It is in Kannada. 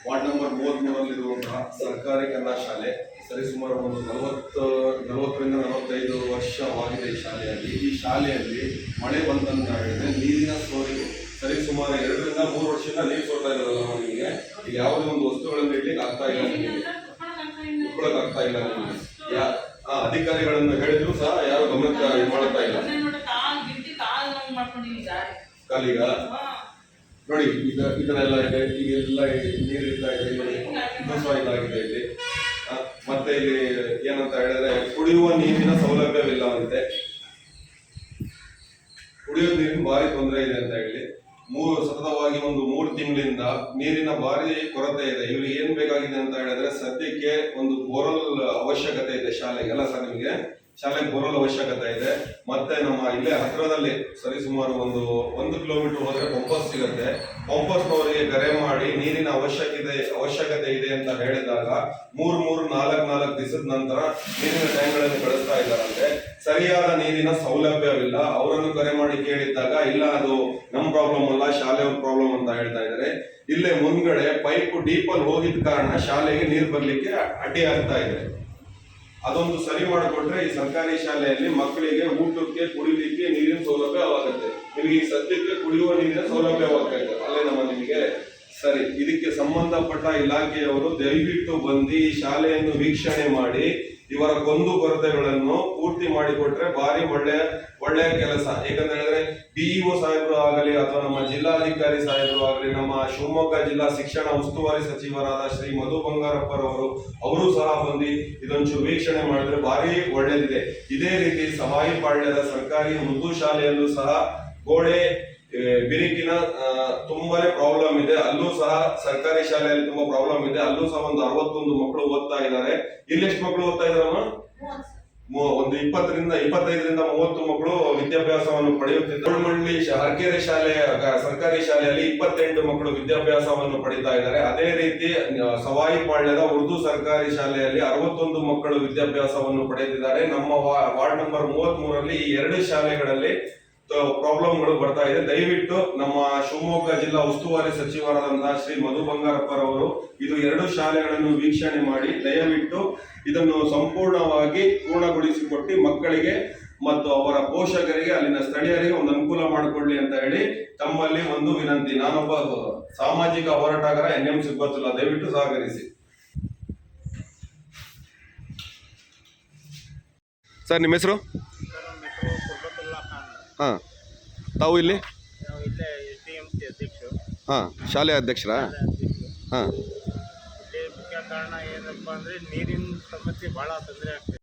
ವಾರ್ಡ್ ನಂಬರ್ ಮೂವತ್ತ್ಮೂರಲ್ಲಿರುವಂತಹ ಸರ್ಕಾರಿ ಕನ್ನಡ ಶಾಲೆ ಸರಿಸುಮಾರು ಒಂದು ನಲವತ್ತು ನಲವತ್ತರಿಂದ ನಲವತ್ತೈದು ವರ್ಷವಾಗಿದೆ ಈ ಶಾಲೆಯಲ್ಲಿ. ಈ ಶಾಲೆಯಲ್ಲಿ ಮಳೆ ಬಂದಂತ ಹೇಳಿದ್ರೆ ನೀರಿನ ಸೋರಿಕೆ ಸರಿಸುಮಾರು ಎರಡರಿಂದ ಮೂರು ವರ್ಷದಿಂದ ನೀರು ಸೋರ್ತಾ ಇರೋದಲ್ಲ ನಮಗೆ? ಈಗ ಯಾವುದೇ ಒಂದು ವಸ್ತುಗಳನ್ನು ಇಡ್ಲಿಕ್ಕೆ ಆಗ್ತಾ ಇಲ್ಲ ನಮಗೆ. ಆಗ್ತಾ ಇಲ್ಲ ನಮಗೆ. ಯಾ ಆ, ಅಧಿಕಾರಿಗಳನ್ನು ಹೇಳಿದ್ರು ಸಹ ಯಾರು ಗಮನಕ್ಕೆ ಇದು ಮಾಡ್ತಾ ಇಲ್ಲ. ಕಾಲೀಗ ನೋಡಿ, ಇದು ಇದನ್ನೆಲ್ಲ ಇದೆ ಈಗ ಎಲ್ಲ ನೀರು ಇಲ್ಲ ಇದೆ ನೋಡಿ ಇದಾಗಿದೆ ಇಲ್ಲಿ. ಮತ್ತೆ ಇಲ್ಲಿ ಏನಂತ ಹೇಳಿದ್ರೆ, ಕುಡಿಯುವ ನೀರಿನ ಸೌಲಭ್ಯವಿಲ್ಲ ಅಂತೆ. ಕುಡಿಯುವ ನೀರಿನ ಭಾರಿ ತೊಂದರೆ ಇದೆ ಅಂತ ಹೇಳಿ. ಮೂರು ಸತತವಾಗಿ ಒಂದು ಮೂರು ತಿಂಗಳಿಂದ ನೀರಿನ ಭಾರಿ ಕೊರತೆ ಇದೆ. ಇವ್ರಿಗೆ ಏನ್ ಬೇಕಾಗಿದೆ ಅಂತ ಹೇಳಿದ್ರೆ, ಸದ್ಯಕ್ಕೆ ಒಂದು ಬೋರಲ್ ಅವಶ್ಯಕತೆ ಇದೆ ಶಾಲೆಗೆ. ಅಲ್ಲ ಸರ್ ನಿಮಗೆ? ಶಾಲೆಗೆ ಬರೋಲ್ಲ ಅವಶ್ಯಕತೆ ಇದೆ. ಮತ್ತೆ ನಮ್ಮ ಇಲ್ಲೇ ಹತ್ರದಲ್ಲಿ ಸರಿಸುಮಾರು ಒಂದು ಒಂದು ಕಿಲೋಮೀಟರ್ ಹೋದ್ರೆ ಪಂಪಸ್ ಸಿಗುತ್ತೆ. ಪಂಪಸ್ನವರಿಗೆ ಕರೆ ಮಾಡಿ ನೀರಿನ ಅವಶ್ಯಕತೆ ಅವಶ್ಯಕತೆ ಇದೆ ಅಂತ ಹೇಳಿದಾಗ ಮೂರು ಮೂರು, ನಾಲ್ಕು ನಾಲ್ಕು ದಿವಸದ ನಂತರ ನೀರಿನ ಟ್ಯಾಂಕ್ಗಳನ್ನು ಕಳಿಸ್ತಾ ಇದ್ದಾರಂತೆ. ಸರಿಯಾದ ನೀರಿನ ಸೌಲಭ್ಯವಿಲ್ಲ. ಅವರನ್ನು ಕರೆ ಮಾಡಿ ಕೇಳಿದ್ದಾಗ, ಇಲ್ಲ, ಅದು ನಮ್ ಪ್ರಾಬ್ಲಮ್ ಅಲ್ಲ, ಶಾಲೆಯವ್ರ ಪ್ರಾಬ್ಲಮ್ ಅಂತ ಹೇಳ್ತಾ ಇದ್ದಾರೆ. ಇಲ್ಲೇ ಮುಂದ್ಗಡೆ ಪೈಪ್ ಡೀಪ್ ಅಲ್ಲಿ ಹೋಗಿದ ಕಾರಣ ಶಾಲೆಗೆ ನೀರು ಬರ್ಲಿಕ್ಕೆ ಅಡ್ಡಿ ಆಗ್ತಾ ಇದೆ. ಅದೊಂದು ಸರಿ ಮಾಡಿಕೊಟ್ರೆ ಈ ಸರ್ಕಾರಿ ಶಾಲೆಯಲ್ಲಿ ಮಕ್ಕಳಿಗೆ ಊಟಕ್ಕೆ, ಕುಡಿಲಿಕ್ಕೆ ನೀರಿನ ಸೌಲಭ್ಯವಾಗುತ್ತೆ ನಿಮಗೆ ಈ ಸದ್ಯಕ್ಕೆ ಕುಡಿಯುವ ನೀರಿನ ಸೌಲಭ್ಯವಾಗ್ತಾ ಇದೆ ಅಲ್ಲೇ ನಮ್ಮ ನಿಮಗೆ ಸರಿ. ಇದಕ್ಕೆ ಸಂಬಂಧಪಟ್ಟ ಇಲಾಖೆಯವರು ದಯವಿಟ್ಟು ಬಂದು ಈ ಶಾಲೆಯನ್ನು ವೀಕ್ಷಣೆ ಮಾಡಿ, ಇವರ ಕೊಂದು ಕೊರತೆಗಳನ್ನು ಪೂರ್ತಿ ಮಾಡಿಕೊಟ್ರೆ ಭಾರಿ ಒಳ್ಳೆಯ ಒಳ್ಳೆಯ ಕೆಲಸ. ಯಾಕಂತ ಹೇಳಿದ್ರೆ ಬಿಇಒ ಸಾಹೇಬರು ಆಗಲಿ ಅಥವಾ ನಮ್ಮ ಜಿಲ್ಲಾಧಿಕಾರಿ ಸಾಹೇಬರು ಆಗಲಿ, ನಮ್ಮ ಶಿವಮೊಗ್ಗ ಜಿಲ್ಲಾ ಶಿಕ್ಷಣ ಉಸ್ತುವಾರಿ ಸಚಿವರಾದ ಶ್ರೀ ಮಧು ಬಂಗಾರಪ್ಪರವರು, ಅವರು ಸಹ ಬಂದು ಇದೊಂಚೂರು ವೀಕ್ಷಣೆ ಮಾಡಿದ್ರೆ ಭಾರಿ ಒಳ್ಳೇದಿದೆ. ಇದೇ ರೀತಿ ಸವಾಯಿ ಪಾಳ್ಯದ ಸರ್ಕಾರಿ ಉರ್ದು ಶಾಲೆಯಲ್ಲೂ ಸಹ ಗೋಡೆ ಬಿರುಕಿನ ತುಂಬಾನೇ ಪ್ರಾಬ್ಲಮ್ ಇದೆ. ಅಲ್ಲೂ ಸಹ ಸರ್ಕಾರಿ ಶಾಲೆಯಲ್ಲಿ ತುಂಬಾ ಪ್ರಾಬ್ಲಮ್ ಇದೆ. ಅಲ್ಲೂ ಸಹ ಒಂದು ಅರವತ್ತೊಂದು ಮಕ್ಕಳು ಓದ್ತಾ ಇದ್ದಾರೆ. ಇಲ್ಲಿ ಎಷ್ಟು ಮಕ್ಕಳು ಓದ್ತಾ ಇದಾರಮ್ಮ ಒಂದು ಇಪ್ಪತ್ತರಿಂದ ಇಪ್ಪತ್ತೈದರಿಂದ ಮೂವತ್ತು ಮಕ್ಕಳು ವಿದ್ಯಾಭ್ಯಾಸವನ್ನು ಪಡೆಯುತ್ತಿದ್ದಾರೆ ಹರಕೆರೆ ಶಾಲೆಯ ಸರ್ಕಾರಿ ಶಾಲೆಯಲ್ಲಿ ಇಪ್ಪತ್ತೆಂಟು ಮಕ್ಕಳು ವಿದ್ಯಾಭ್ಯಾಸವನ್ನು ಪಡಿತಾ ಇದ್ದಾರೆ. ಅದೇ ರೀತಿ ಸವಾಯಿ ಪಾಳ್ಯದ ಉರ್ದು ಸರ್ಕಾರಿ ಶಾಲೆಯಲ್ಲಿ ಅರವತ್ತೊಂದು ಮಕ್ಕಳು ವಿದ್ಯಾಭ್ಯಾಸವನ್ನು ಪಡೆದಿದ್ದಾರೆ. ನಮ್ಮ ವಾರ್ಡ್ ನಂಬರ್ ಮೂವತ್ತ್ ಮೂರಲ್ಲಿ ಈ ಎರಡು ಶಾಲೆಗಳಲ್ಲಿ ಪ್ರಾಬ್ಲಮ್ಗಳು ಬರ್ತಾ ಇದೆ. ದಯವಿಟ್ಟು ನಮ್ಮ ಶಿವಮೊಗ್ಗ ಜಿಲ್ಲಾ ಉಸ್ತುವಾರಿ ಸಚಿವರಾದಂತಹ ಶ್ರೀ ಮಧು ಬಂಗಾರಪ್ಪರವರು ಇದು ಎರಡು ಶಾಲೆಗಳನ್ನು ವೀಕ್ಷಣೆ ಮಾಡಿ, ದಯವಿಟ್ಟು ಇದನ್ನು ಸಂಪೂರ್ಣವಾಗಿ ಪೂರ್ಣಗೊಳಿಸಿಕೊಟ್ಟು ಮಕ್ಕಳಿಗೆ ಮತ್ತು ಅವರ ಪೋಷಕರಿಗೆ, ಅಲ್ಲಿನ ಸ್ಥಳೀಯರಿಗೆ ಒಂದು ಅನುಕೂಲ ಮಾಡಿಕೊಳ್ಳಿ ಅಂತ ಹೇಳಿ ತಮ್ಮಲ್ಲಿ ಒಂದು ವಿನಂತಿ. ನಾನೊಬ್ಬ ಸಾಮಾಜಿಕ ಹೋರಾಟಗಾರ, ಎನ್ ಎಂ ಸಿಬ್ಬತ್ತುಲ್ಲ ದಯವಿಟ್ಟು ಸಹಕರಿಸಿ. ಸರ್, ನಿಮ್ಮ ಹೆಸರು? ಹಾಂ. ತಾವು ಇಲ್ಲಿ? ನಾವು ಇಲ್ಲೇ ಎಸ್ ಡಿ ಎಂ ಸಿ ಅಧ್ಯಕ್ಷರು. ಹಾಂ ಶಾಲೆ ಅಧ್ಯಕ್ಷರ? ಅಧ್ಯಕ್ಷರು. ಹಾಂ. ಇಲ್ಲಿ ಮುಖ್ಯ ಕಾರಣ ಏನಪ್ಪ ಅಂದರೆ ನೀರಿನ ಸಮಸ್ಯೆ ಭಾಳ ತೊಂದರೆ ಆಗ್ತಿದೆ